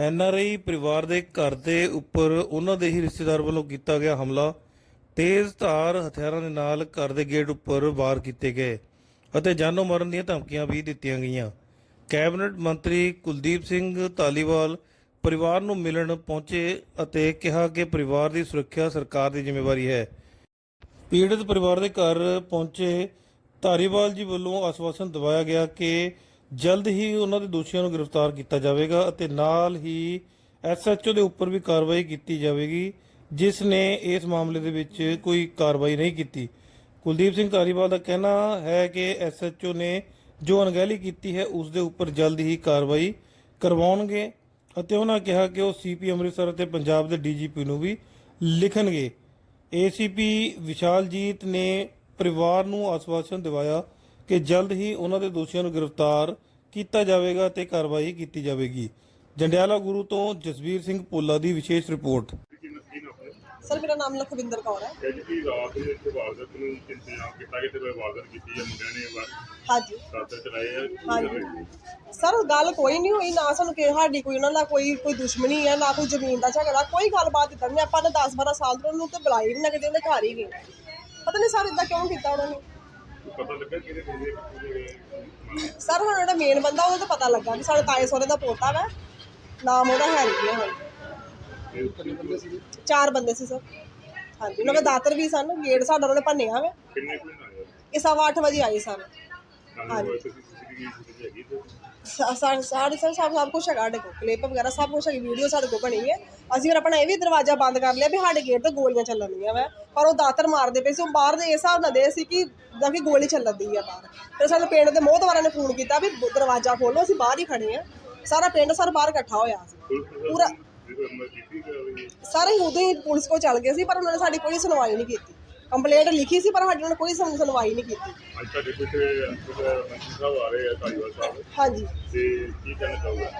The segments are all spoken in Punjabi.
ਐੱਨ ਆਰ ਆਈ ਪਰਿਵਾਰ ਦੇ ਘਰ ਦੇ ਉੱਪਰ ਉਹਨਾਂ ਦੇ ਹੀ ਰਿਸ਼ਤੇਦਾਰ ਵੱਲੋਂ ਕੀਤਾ ਗਿਆ ਹਮਲਾ। ਤੇਜ਼ ਧਾਰ ਹਥਿਆਰਾਂ ਦੇ ਨਾਲ ਘਰ ਦੇ ਗੇਟ ਉੱਪਰ ਵਾਰ ਕੀਤੇ ਗਏ ਅਤੇ ਜਾਨੋਂ ਮਾਰਨ ਦੀਆਂ ਧਮਕੀਆਂ ਵੀ ਦਿੱਤੀਆਂ ਗਈਆਂ। ਕੈਬਨਿਟ ਮੰਤਰੀ ਕੁਲਦੀਪ ਸਿੰਘ ਧਾਲੀਵਾਲ ਪਰਿਵਾਰ ਨੂੰ ਮਿਲਣ ਪਹੁੰਚੇ ਅਤੇ ਕਿਹਾ ਕਿ ਪਰਿਵਾਰ ਦੀ ਸੁਰੱਖਿਆ ਸਰਕਾਰ ਦੀ ਜ਼ਿੰਮੇਵਾਰੀ ਹੈ। ਪੀੜਤ ਪਰਿਵਾਰ ਦੇ ਘਰ ਪਹੁੰਚੇ ਧਾਰੀਵਾਲ ਜੀ ਵੱਲੋਂ ਆਸ਼ਵਾਸਨ ਦਿਵਾਇਆ ਗਿਆ ਕਿ ਜਲਦ ਹੀ ਉਹਨਾਂ ਦੇ ਦੋਸ਼ੀਆਂ ਨੂੰ ਗ੍ਰਿਫਤਾਰ ਕੀਤਾ ਜਾਵੇਗਾ ਅਤੇ ਨਾਲ ਹੀ ਐਸਐਚਓ ਦੇ ਉੱਪਰ ਵੀ ਕਾਰਵਾਈ ਕੀਤੀ ਜਾਵੇਗੀ, ਜਿਸ ਨੇ ਇਸ ਮਾਮਲੇ ਦੇ ਵਿੱਚ ਕੋਈ ਕਾਰਵਾਈ ਨਹੀਂ ਕੀਤੀ। ਕੁਲਦੀਪ ਸਿੰਘ ਧਾਰੀਵਾਲ ਦਾ ਕਹਿਣਾ ਹੈ ਕਿ ਐਸਐਚਓ ਨੇ ਜੋ ਅਣਗਹਿਲੀ ਕੀਤੀ ਹੈ, ਉਸ ਦੇ ਉੱਪਰ ਜਲਦ ਹੀ ਕਾਰਵਾਈ ਕਰਵਾਉਣਗੇ ਅਤੇ ਉਹਨਾਂ ਕਿਹਾ ਕਿ ਉਹ ਸੀਪੀ ਅੰਮ੍ਰਿਤਸਰ ਅਤੇ ਪੰਜਾਬ ਦੇ ਡੀਜੀਪੀ ਨੂੰ ਵੀ ਲਿਖਣਗੇ। ਏਸੀਪੀ ਵਿਸ਼ਾਲਜੀਤ ਨੇ ਪਰਿਵਾਰ ਨੂੰ ਆਸ਼ਵਾਸਨ ਦਿਵਾਇਆ ਕਿ ਜਲਦ ਹੀ ਉਹਨਾਂ ਦੇ ਦੋਸ਼ੀਆਂ ਨੂੰ ਗ੍ਰਿਫਤਾਰ ਕੀਤਾ ਜਾਵੇਗਾ ਤੇ ਕਾਰਵਾਈ ਕੀਤੀ ਜਾਵੇਗੀ। ਜੰਡਿਆਲਾ ਗੁਰੂ ਤੋਂ ਜਸਵੀਰ ਸਿੰਘ ਪੋਲਾ ਦੀ ਵਿਸ਼ੇਸ਼ ਰਿਪੋਰਟ। ਸਰ ਮੇਰਾ ਨਾਮ ਲਖਵਿੰਦਰ ਕੌਰ ਹੈ। ਕਿ ਜੀ ਰਾਤ ਦੇ ਵਿੱਚ ਵਾਰਦਾਤ ਨੂੰ ਇੰਤਜ਼ਾਮ ਕੀਤਾ ਕਿ ਤੇ ਵਾਰਦਾਤ ਕੀਤੀ ਹੈ ਮੁੰਡਿਆਂ ਨੇ ਵਾਰ ਹਾਂਜੀ। ਸਾਥ ਚਲਾਏ ਆ ਕੀ ਹਾਂਜੀ। ਸਰ ਗੱਲ ਕੋਈ ਨਹੀਂ ਹੋਈ ਨਾ ਸਾਨੂੰ ਕਿ ਸਾਡੀ ਕੋਈ ਉਹਨਾਂ ਦਾ ਕੋਈ ਕੋਈ ਦੁਸ਼ਮਣੀ ਹੈ ਨਾ ਕੋਈ ਜ਼ਮੀਨ ਦਾ ਝਗੜਾ ਕੋਈ ਗੱਲਬਾਤ ਇੱਦਾਂ ਨਹੀਂ ਆਪਾਂ ਨੇ 10 12 ਸਾਲ ਤੋਂ ਉਹਨੂੰ ਤੇ ਬੁਲਾਈ ਵੀ ਨਾ ਕਿਤੇ ਉਹਦੇ ਘਰ ਹੀ ਗਏ। ਪਤਾ ਨਹੀਂ ਸਰ ਇਦਾਂ ਕਿਉਂ ਕੀਤਾ ਉਹਨਾਂ ਨੇ? ਪਤਾ ਲੱਗਾ ਕਿਹਦੇ ਬੰਦੇ ਕਿਹਦੇ ਸਰ ਹੁਣ ਜਿਹੜਾ ਮੇਨ ਬੰਦਾ ਉਹਦਾ ਤਾਂ ਪਤਾ ਲੱਗਾ ਵੀ ਸਾਡੇ ਤਾਏ ਸੋਹਰੇ ਦਾ ਪੋਤਾ ਵਾ। ਨਾਮ ਉਹਦਾ ਹੈਰੀ ਹੈ ਹੁਣ। ਚਾਰ ਬੰਦੇ ਸੀ ਸਰ। ਹਾਂਜੀ ਉਹਨਾਂ ਦਾ ਦਾਤਰ ਵੀ ਸਨ ਗੇਟ ਸਾਡਾ ਉਹਨਾਂ ਭੰਨਿਆ ਵਾ। ਕਿੰਨੇ ਕੁ ਆਏ? ਇਹ ਸਵਾ ਅੱਠ ਵਜੇ ਆਏ ਸਨ। ਸਾਨੂੰ ਕੋਈ ਸੀਸੀਟੀਵੀ ਹੈਗੀ ਤੇ ਸਾ- ਸਾ- ਸਾਡੇ ਸਰ ਸਭ ਸਭ ਕੁਝ ਹੈਗਾ ਸਾਡੇ ਕੋਲ ਕਲਿੱਪ ਵਗੈਰਾ ਸਭ ਕੁਝ ਹੈਗੀ ਵੀਡੀਓ ਸਾਡੇ ਕੋਲ ਬਣੀ ਹੈ। ਅਸੀਂ ਫਿਰ ਆਪਣਾ ਇਹ ਵੀ ਦਰਵਾਜ਼ਾ ਬੰਦ ਕਰ ਲਿਆ ਵੀ ਸਾਡੇ ਗੇਟ ਤੇ ਗੋਲੀਆਂ ਚੱਲਣਦੀਆਂ ਵਾ, ਪਰ ਉਹ ਦਾਤਰ ਮਾਰਦੇ ਪਏ ਸੀ, ਉਹ ਬਾਹਰ ਦੇ ਇਸ ਹਿਸਾਬ ਨਾਲ ਦੇ ਸੀ ਕਿ ਜਿੱਦਾਂ ਕਿ ਗੋਲੀ ਚੱਲਦੀ ਆ ਬਾਹਰ। ਫਿਰ ਸਾਨੂੰ ਪਿੰਡ ਦੇ ਮੋਹਤਵਾਰਾਂ ਨੇ ਫੋਨ ਕੀਤਾ ਵੀ ਬ- ਦਰਵਾਜ਼ਾ ਖੋਲੋ ਅਸੀਂ ਬਾਹਰ ਹੀ ਖੜੇ ਆ ਸਾਰਾ ਪਿੰਡ ਸਰ ਬਾਹਰ ਇਕੱਠਾ ਹੋਇਆ ਸੀ। ਪੂਰਾ ਜਦੋਂ ਅੰਦਰ ਕੀਤੀ ਗਈ ਸਾਰੇ ਉਦੋਂ ਹੀ ਪੁਲਿਸ ਕੋਲ ਚੱਲ ਗਏ ਸੀ, ਪਰ ਉਹਨਾਂ ਨੇ ਸਾਡੀ ਕੋਈ ਸੁਣਵਾਈ ਨਹੀਂ ਕੀਤੀ। ਕੰਪਲੇਂਟ ਲਿਖੀ ਸੀ ਪਰ ਸਾਡੀ ਉਹਨਾਂ ਨੇ ਕੋਈ ਸੁਣ- ਸੁਣਵਾਈ ਨਹੀਂ ਕੀਤੀ। ਅੱਜ ਤੁਹਾਡੇ ਪਿੱਛੇ ਮੰਤਰੀ ਸਾਹਿਬ ਆ ਰਹੇ ਆ ਧਾਰੀਵਾਲ ਸਾਹਿਬ। ਹਾਂਜੀ। ਤੇ ਕੀ ਕਹਿਣਾ ਚਾਹੁੰਦਾ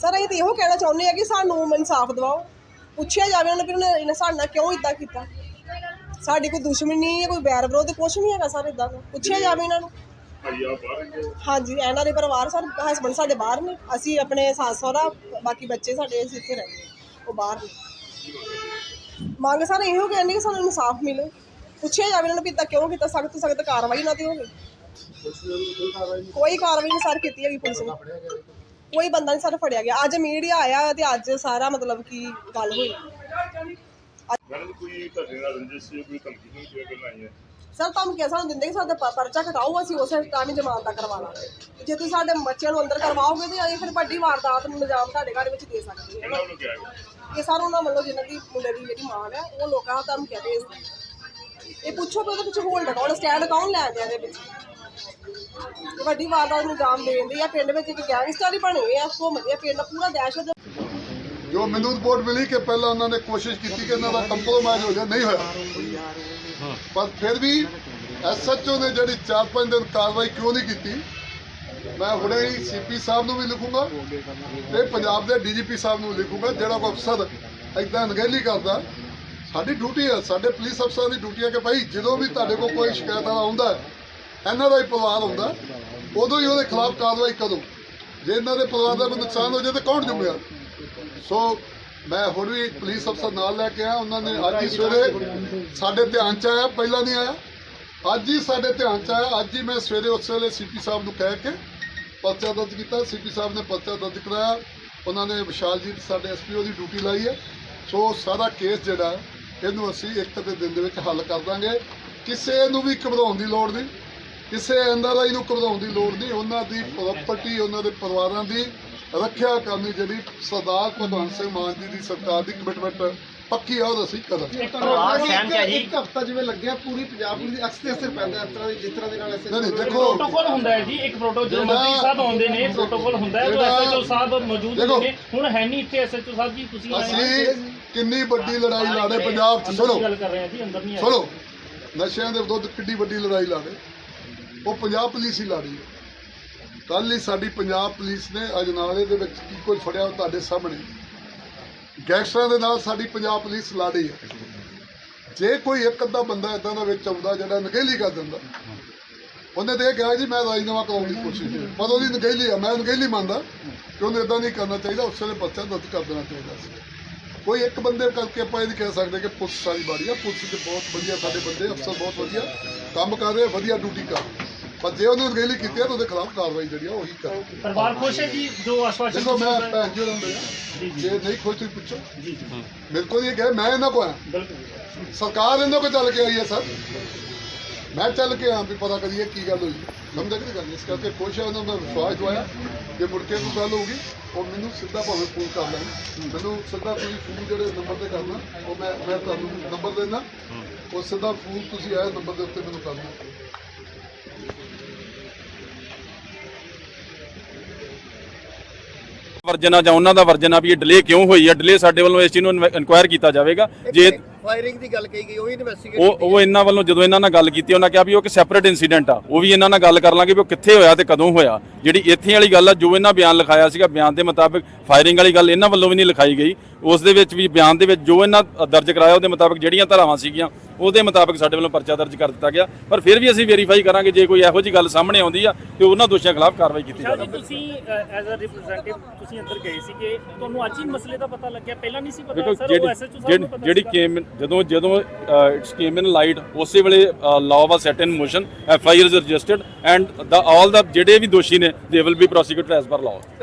ਸਰ ਅਸੀਂ ਤਾਂ ਇਹੋ ਕਹਿਣਾ ਚਾਹੁੰਦੇ ਆ ਕਿ ਸਾਨੂੰ ਇਨਸਾਫ ਦਿਵਾਓ। ਪੁੱਛਿਆ ਜਾਵੇ ਉਹਨਾਂ ਨੂੰ ਕਿ ਉਹਨੇ ਇਹਨੇ ਸਾਡੇ ਨਾਲ ਕਿਉਂ ਇਦਾਂ ਕੀਤਾ? ਸਾਡੀ ਕੋਈ ਦੁਸ਼ਮਣੀ ਨਹੀਂ ਹੈ ਕੋਈ ਬੈਰ ਵਿਰੋਧ ਕੁਝ ਨਹੀਂ ਹੈਗਾ ਸਰ ਇਦਾਂ ਦਾ। ਪੁੱਛਿਆ ਜਾਵੇ ਇਹਨਾਂ ਨੂੰ। ਭਾਈ ਆ ਬਾਹਰ ਗਏ ਹਾਂਜੀ ਇਹਨਾਂ ਦੇ ਪਰਿਵਾਰ ਸਰ ਹਸਬੰਡ ਸਾਡੇ ਬਾਹਰ ਨੇ। ਅਸੀਂ ਆਪਣੇ ਸੱਸ ਸਹੁਰਾ ਬਾਕੀ ਬੱਚੇ ਸਾਡੇ ਅਸੀਂ ਇੱਥੇ ਰਹਿੰਦੇ ਹਾਂ। ਉਹ ਬਾਹਰ ਨੇ। ਮੰਗ ਸਰ ਇਹੋ ਕਹਿੰਦੇ ਕਿ ਸਾਨੂੰ ਇਨਸਾਫ ਮਿਲੇ। ਪੁੱਛਿਆ ਜਾਵੇ ਇਹਨਾਂ ਨੂੰ ਵੀ ਇਦਾਂ ਕਿਉਂ ਕੀਤਾ ਸਖਤ ਤੋਂ ਸਖਤ ਕਾਰਵਾਈ ਨਾ ਤੇ ਹੋਵੇ। ਕੋਈ ਕਾਰਵਾਈ ਨਹੀਂ ਸਰ ਕੀਤੀ ਹੈਗੀ ਪੁਲਿਸ ਨੇ। ਕੋਈ ਬੰਦਾ ਨਹੀਂ ਸਰ ਫੜਿਆ ਗਿਆ। ਅੱਜ ਮੀਡੀਆ ਆਇਆ ਤੇ ਅੱਜ ਸਾਰਾ ਮਤਲਬ ਕੀ ਗੱਲ ਹੋਈ। ਮੈਡਮ ਕੋਈ ਤੁਹਾਡੇ ਨਾਲ ਰੰਜਿਸ਼ ਸੀ ਕੋਈ ਧਮਕੀ ਨਹੀਂ ਕਿਉਂ ਕਰਨਾ ਹੈ ਸਰ ਤੁਹਾਨੂੰ ਕਿਹਾ ਸਾਨੂੰ ਦਿੰਦੇ ਕਿ ਸਾਡਾ ਪਰਚਾ ਘਟਾਓ ਅਸੀਂ ਉਸੇ ਟਾਈਮ ਹੀ ਜ਼ਮਾਨਤ ਦਾ ਕਰਵਾ ਲਾਂਗੇ। ਜੇ ਤੁਸੀਂ ਸਾਡੇ ਬੱਚਿਆਂ ਨੂੰ ਅੰਦਰ ਕਰਵਾਓਗੇ ਤੇ ਅਸੀਂ ਫਿਰ ਵੱਡੀ ਵਾਰਦਾਤ ਨੂੰ ਨਿਜ਼ਾਮ ਤੁਹਾਡੇ ਘਰ ਵਿੱਚ ਦੇ ਸਕਦੇ ਹਾਂ। ਇਹ ਸਾਰਾ ਉਹਨਾਂ ਵੱਲੋਂ ਜਿਹਨਾਂ ਦੀ ਮੁੰਡੇ ਦੀ ਜਿਹੜੀ ਮਾਂ ਹੈ ਉਹ ਲੋਕਾਂ ਤੁਹਾਨੂੰ ਕਿਹਾ ਭੇਜਦੇ ਇਹ ਪੁੱਛੋ ਕਿ ਉਹਦੇ ਵਿੱਚ ਹੋਲਡ ਕੌਣ? ਸਟੈਂਡ ਕੌਣ ਲੈ ਗਿਆ ਇਹਦੇ ਵਿੱਚ ਵੱਡੀ ਵਾਰਦਾਤ ਨੂੰ ਅੰਜਾਮ ਦੇਣ ਆ, ਪਿੰਡ ਵਿੱਚ ਇੱਕ ਗੈਂਗਸਟਰ ਹੀ ਬਣੇ ਹੋਏ ਆ ਘੁੰਮਦੇ ਆ, ਪਿੰਡ ਪੂਰਾ ਦਹਿਸ਼ਤ ਜੋ ਮੈਨੂੰ ਰਿਪੋਰਟ ਮਿਲੀ ਕਿ ਪਹਿਲਾਂ ਉਹਨਾਂ ਨੇ ਕੋਸ਼ਿਸ਼ ਕੀਤੀ ਕਿ ਇਹਨਾਂ ਦਾ ਕੰਪਰੋਮਾਈਜ਼ ਹੋ ਜਾਏ, ਨਹੀਂ ਹੋਇਆ। ਪਰ ਫਿਰ ਵੀ ਐਸਐਚਓ ਨੇ ਜਿਹੜੀ 4-5 ਦਿਨ ਕਾਰਵਾਈ ਕਿਉਂ ਨਹੀਂ ਕੀਤੀ, ਮੈਂ ਹੁਣੇ ਹੀ ਸੀਪੀ ਸਾਹਿਬ ਨੂੰ ਵੀ ਲਿਖੂੰਗਾ ਤੇ ਪੰਜਾਬ ਦੇ ਡੀਜੀਪੀ ਸਾਹਿਬ ਨੂੰ ਲਿਖੂੰਗਾ, ਜਿਹੜਾ ਕੋਈ ਅਫਸਰ ਇਦਾਂ ਅਣਗਹਿਲੀ ਕਰਦਾ ਸਾਡੀ ਡਿਊਟੀ ਹੈ, ਸਾਡੇ ਪੁਲਿਸ ਅਫਸਰਾਂ ਦੀ ਡਿਊਟੀ ਹੈ ਕਿ ਭਾਈ ਜਦੋਂ ਵੀ ਤੁਹਾਡੇ ਕੋਲ ਕੋਈ ਸ਼ਿਕਾਇਤਾਂ ਆਉਂਦਾ ਇਹਨਾਂ ਦਾ ਹੀ ਪਰਿਵਾਰ ਆਉਂਦਾ ਉਦੋਂ ਹੀ ਉਹਦੇ ਖਿਲਾਫ ਕਾਰਵਾਈ ਕਰੋ। ਜੇ ਇਹਨਾਂ ਦੇ ਪਰਿਵਾਰ ਦਾ ਕੋਈ ਨੁਕਸਾਨ ਹੋ ਜਾਏ ਤਾਂ ਕੌਣ ਜ਼ਿੰਮੇਵਾਰ ਸੋ ਮੈਂ ਹੁਣ ਵੀ ਪੁਲਿਸ ਅਫਸਰ ਨਾਲ ਲੈ ਕੇ ਆਇਆ, ਉਹਨਾਂ ਨੇ ਅੱਜ ਹੀ ਸਵੇਰੇ ਸਾਡੇ ਧਿਆਨ ਚ ਆਇਆ, ਪਹਿਲਾਂ ਨਹੀਂ ਆਇਆ। ਅੱਜ ਹੀ ਸਾਡੇ ਧਿਆਨ ਚ ਆਇਆ, ਅੱਜ ਹੀ ਮੈਂ ਸਵੇਰੇ ਉਸ ਵੇਲੇ ਸੀਪੀ ਸਾਹਿਬ ਨੂੰ ਕਹਿ ਕੇ ਪਰਚਾ ਦਰਜ ਕੀਤਾ। ਸੀਪੀ ਸਾਹਿਬ ਨੇ ਪਰਚਾ ਦਰਜ ਕਰਾਇਆ। ਉਹਨਾਂ ਨੇ ਵਿਸ਼ਾਲਜੀਤ, ਸਾਡੇ ਐਸਪੀਓ ਦੀ ਡਿਊਟੀ ਲਾਈ ਹੈ। ਸੋ ਸਾਰਾ ਕੇਸ ਜਿਹੜਾ ਇਹਨੂੰ ਅਸੀਂ ਇੱਕ ਦੇ ਦਿਨ ਦੇ ਵਿੱਚ ਹੱਲ ਕਰ ਦਾਂਗੇ। ਕਿਸੇ ਨੂੰ ਵੀ ਘਬਰਾਉਣ ਦੀ ਲੋੜ ਨਹੀਂ। ਕਿਸੇ ਐਨਆਰਆਈ ਨੂੰ ਘਬਰਾਉਣ ਦੀ ਲੋੜ ਨਹੀਂ। ਉਹਨਾਂ ਦੀ ਪ੍ਰਾਪਰਟੀ ਉਹਨਾਂ ਦੇ ਪਰਿਵਾਰਾਂ ਦੀ ਰੱਖਿਆ ਕਰਨੀ ਜਿਹੜੀ ਸਰਦਾਰ ਭਗਵੰਤ ਸਿੰਘ ਮਾਨ ਜੀ ਦੀ ਸਰਕਾਰ ਦੀ ਕਮਿਟਮੈਂਟ ਪੱਕੀ ਆ ਉਹ ਅਸੀਂ ਕਰਾਂਗੇ ਪਰਿਵਾਰ ਸਹਿਮਤ ਹੈ ਜੀ ਇੱਕ ਹਫਤਾ ਜਿਵੇਂ ਲੱਗਿਆ ਪੂਰੀ ਪੰਜਾਬ ਪੁਲਿਸ ਦੀ ਅਕਸ ਤੇ ਅਸਰ ਪੈਂਦਾ ਇਸ ਤਰ੍ਹਾਂ ਦੀ ਜਿਸ ਤਰ੍ਹਾਂ ਦੇ ਨਾਲ ਐਸੇ ਨਹੀਂ ਨਹੀਂ ਦੇਖੋ। ਪ੍ਰੋਟੋਕੋਲ ਹੁੰਦਾ ਹੈ ਜੀ ਇੱਕ ਪ੍ਰੋਟੋਕੋਲ ਜਦੋਂ ਜਿਹੜਾ- ਮੰਤਰੀ ਸਾਹਿਬ ਆਉਂਦੇ ਨੇ ਪ੍ਰੋਟੋਕੋਲ ਹੁੰਦਾ ਹੈ ਉਹ ਜਿਹੜਾ- ਐਸਐਚਓ ਸਾਹਿਬ ਮੌਜੂਦ ਦੇਖੋ। ਨੇ ਹੁਣ ਹੈ ਨਹੀਂ ਇੱਥੇ ਐਸਐਚਓ ਸਾਹਿਬ ਜੀ ਤੁਸੀਂ ਆਏ ਹੋ। ਅਸੀਂ ਕਿੰਨੀ ਵੱਡੀ ਲੜਾਈ ਲੜੇ ਪੰਜਾਬ 'ਚ ਅੰਦਰ ਸੁਣੋ। ਗੱਲ ਕਰ ਰਹੇ ਹਾਂ ਜੀ ਅੰਦਰ ਨਹੀਂ ਆਏ। ਸੁਣੋ ਨਸ਼ਿਆਂ ਦੇ ਵਿਰੁੱਧ ਕਿੰਨੀ ਵੱਡੀ ਲੜਾਈ ਲੜੇ ਉਹ ਪੰਜਾਬ ਪੁਲਿਸ ਹੀ ਲੜੀ ਹੈ। ਕੱਲ ਹੀ ਸਾਡੀ ਪੰਜਾਬ ਪੁਲਿਸ ਨੇ ਅਜਨਾਲੇ ਦੇ ਵਿੱਚ ਕੀ ਕੁਝ ਫੜਿਆ ਉਹ ਤੁਹਾਡੇ ਸਾਹਮਣੇ। ਗੈਂਗਸਟਰਾਂ ਦੇ ਨਾਲ ਸਾਡੀ ਪੰਜਾਬ ਪੁਲਿਸ ਲੜੀ ਹੈ। ਜੇ ਕੋਈ ਇੱਕ ਅੱਧਾ ਬੰਦਾ ਇਦਾਂ ਦਾ ਵਿੱਚ ਆਉਂਦਾ ਜਿਹੜਾ ਨਗੇਲੀ ਕਰ ਦਿੰਦਾ, ਉਹਨੇ ਤੇ ਇਹ ਕਿਹਾ ਜੀ, ਮੈਂ ਰਾਜੀਨਾਮਾ ਕਰਾਉਣ ਦੀ ਕੋਸ਼ਿਸ਼ ਕੀਤੀ ਪਰ ਉਹਦੀ ਨਗੇਲੀ ਆ, ਮੈਂ ਨਗੇਲੀ ਮੰਨਦਾ ਕਿ ਉਹਨੂੰ ਇਦਾਂ ਨਹੀਂ ਕਰਨਾ ਚਾਹੀਦਾ, ਉਸ ਵੇਲੇ ਪਰਚਾ ਦਰਦ ਕਰ ਦੇਣਾ ਚਾਹੀਦਾ ਸੀ। ਕੋਈ ਇੱਕ ਬੰਦੇ ਕਰਕੇ ਆਪਾਂ ਇਹ ਨਹੀਂ ਕਹਿ ਸਕਦੇ ਕਿ ਪੁਲਿਸ ਸਾਰੀ ਬਾੜੀ ਆ, ਪੁਲਿਸ ਦੇ ਬਹੁਤ ਵਧੀਆ, ਸਾਡੇ ਬੰਦੇ ਅਫਸਰ ਬਹੁਤ ਵਧੀਆ, ਕੰਮ ਕਰ ਰਹੇ, ਵਧੀਆ ਡਿਊਟੀ ਕਰ ਰਹੇ। ਪਰ ਜੇ ਉਹਨੇ ਅਣਗਹਿਲੀ ਕੀਤੀ ਹੈ ਤਾਂ ਉਹਦੇ ਖਿਲਾਫ ਕਾਰਵਾਈ ਜਿਹੜੀ ਆ ਉਹੀ ਕਰੋ ਪਰਿਵਾਰ ਖੁਸ਼ ਹੈ ਜੀ? ਜੋ ਆਸ਼ਵਾਸਨ ਦੇਖੋ ਮੈਂ ਭੈਣ ਜੀ ਨੂੰ ਜੀ, ਨਹੀਂ ਖੁਸ਼ ਤੁਸੀਂ ਪੁੱਛੋ। ਜੀ ਜੀ। ਮੇਰੇ ਕੋਲ ਇਹ ਕਹੇ ਮੈਂ ਇਹਨਾਂ ਕੋ ਬਿਲਕੁਲ। ਸਰਕਾਰ ਇਹਨਾਂ ਕੋ ਚੱਲ ਕੇ ਆਈ ਹੈ ਸਰ। ਮੈਂ ਚੱਲ ਕੇ ਆਂ ਵੀ ਪਤਾ ਕਰੀਏ ਕੀ ਗੱਲ ਹੋਈ। ਸਮਝ ਕਿ ਗੱਲ ਇਸ ਕਰਕੇ ਖੁਸ਼ ਹੈ ਉਹਨਾਂ ਦਾ ਵਿਸ਼ਵਾਸ ਦਵਾਇਆ। ਜੇ ਮੁੜ ਕੇ ਕੋਈ ਗੱਲ ਹੋਊਗੀ ਉਹ ਮੈਨੂੰ ਸਿੱਧਾ ਭਾਵੇਂ ਫੋਨ ਕਰ ਲੈਣ। ਮੈਨੂੰ ਸਿੱਧਾ ਤੁਸੀਂ ਫੋਨ ਜਿਹੜੇ ਨੰਬਰ ਤੇ ਕਰਨਾ ਉਹ ਮੈਂ ਮੈਂ ਤੁਹਾਨੂੰ ਨੰਬਰ ਦੇਣਾ। ਉਹ ਸਿੱਧਾ ਫੋਨ ਤੁਸੀਂ ਆਏ ਨੰਬਰ ਦੇ ਉੱਤੇ ਮੈਨੂੰ ਕਰਨਾ। ਵਰਜਨ ਆ ਜਾਂ ਉਹਨਾਂ ਦਾ ਵਰਜਨ ਆ ਵੀ ਇਹ ਡਿਲੇ ਕਿਉਂ ਹੋਈ ਆ? ਡਿਲੇ ਸਾਡੇ ਵੱਲੋਂ ਇਸ ਚੀਜ਼ ਨੂੰ ਇਨਕੁਆਇਰ ਕੀਤਾ ਜਾਵੇਗਾ। ਜੇ ਫਾਇਰਿੰਗ ਦੀ ਗੱਲ ਕਹੀ ਗਈ ਉਹ ਵੀ ਇਨਵੈਸਟੀਗੇਟ ਉਹ ਉਹ ਇਹਨਾਂ ਵੱਲੋਂ ਜਦੋਂ ਇਹਨਾਂ ਨਾਲ ਗੱਲ ਕੀਤੀ ਉਹਨਾਂ ਕਿਹਾ ਵੀ ਉਹ ਇੱਕ ਸੈਪਰੇਟ ਇਨਸੀਡੈਂਟ ਆ। ਉਹ ਵੀ ਇਹਨਾਂ ਨਾਲ ਗੱਲ ਕਰ ਲਾਂਗੇ ਵੀ ਉਹ ਕਿੱਥੇ ਹੋਇਆ ਤੇ ਕਦੋਂ ਹੋਇਆ। ਜਿਹੜੀ ਇੱਥੇ ਵਾਲੀ ਗੱਲ ਆ ਜੋ ਇਹਨਾਂ ਬਿਆਨ ਲਿਖਾਇਆ ਸੀਗਾ ਬਿਆਨ ਦੇ ਮੁਤਾਬਕ ਫਾਇਰਿੰਗ ਵਾਲੀ ਗੱਲ ਇਹਨਾਂ ਵੱਲੋਂ ਵੀ ਨਹੀਂ ਲਿਖਾਈ ਗਈ। ਉਸ ਦੇ ਵਿੱਚ ਵੀ ਬਿਆਨ ਦੇ ਵਿੱਚ ਜੋ ਇਹਨਾਂ ਦਰਜ ਕਰਾਇਆ ਉਹਦੇ ਮੁਤਾਬਕ ਜਿਹੜੀਆਂ ਧਾਰਾਵਾਂ ਸੀਗੀਆਂ ਉਹਦੇ ਮੁਤਾਬਕ ਸਾਡੇ ਵੱਲੋਂ ਪਰਚਾ ਦਰਜ ਕਰ ਦਿੱਤਾ ਗਿਆ। ਪਰ ਫਿਰ ਵੀ ਅਸੀਂ ਵੈਰੀਫਾਈ ਕਰਾਂਗੇ ਜੇ ਕੋਈ ਇਹੋ ਜੀ ਗੱਲ ਸਾਹਮਣੇ ਆਉਂਦੀ ਆ ਤੇ ਉਹਨਾਂ ਦੋਸ਼ੀਆਂ ਖਿਲਾਫ ਕਾਰਵਾਈ ਕੀਤੀ ਸ਼ਾਹ ਜੀ ਜਾਵੇਗੀ। ਤੁਸੀਂ ਐਜ਼ ਅ ਰਿਪਰੈਜ਼ੈਂਟੇਟਿਵ ਤੁਸੀਂ ਅੰਦਰ ਗਏ ਸੀਗੇ ਤੁਹਾਨੂੰ ਅੱਜ ਹੀ ਮਸਲੇ ਦਾ ਪਤਾ ਲੱਗਿਆ? ਪਹਿਲਾਂ ਨਹੀਂ ਸੀ ਪਤਾ ਸਰ ਉਹ ਐਸਐਚਓ ਸਾਹਿਬ ਜਿਹੜੀ- ਨੂੰ ਪਤਾ ਜਿਹੜੀ? ਕੇਮ ਜਦੋਂ ਜਦੋਂ ਇਟਸ ਕੇਮ ਇਨ ਲਾਈਟ ਉਸੇ ਵੇਲੇ law was set in motion F I R is registered and the all the ਜਿਹੜੇ ਵੀ ਦੋਸ਼ੀ ਨੇ ਦੇ will be prosecuted as per law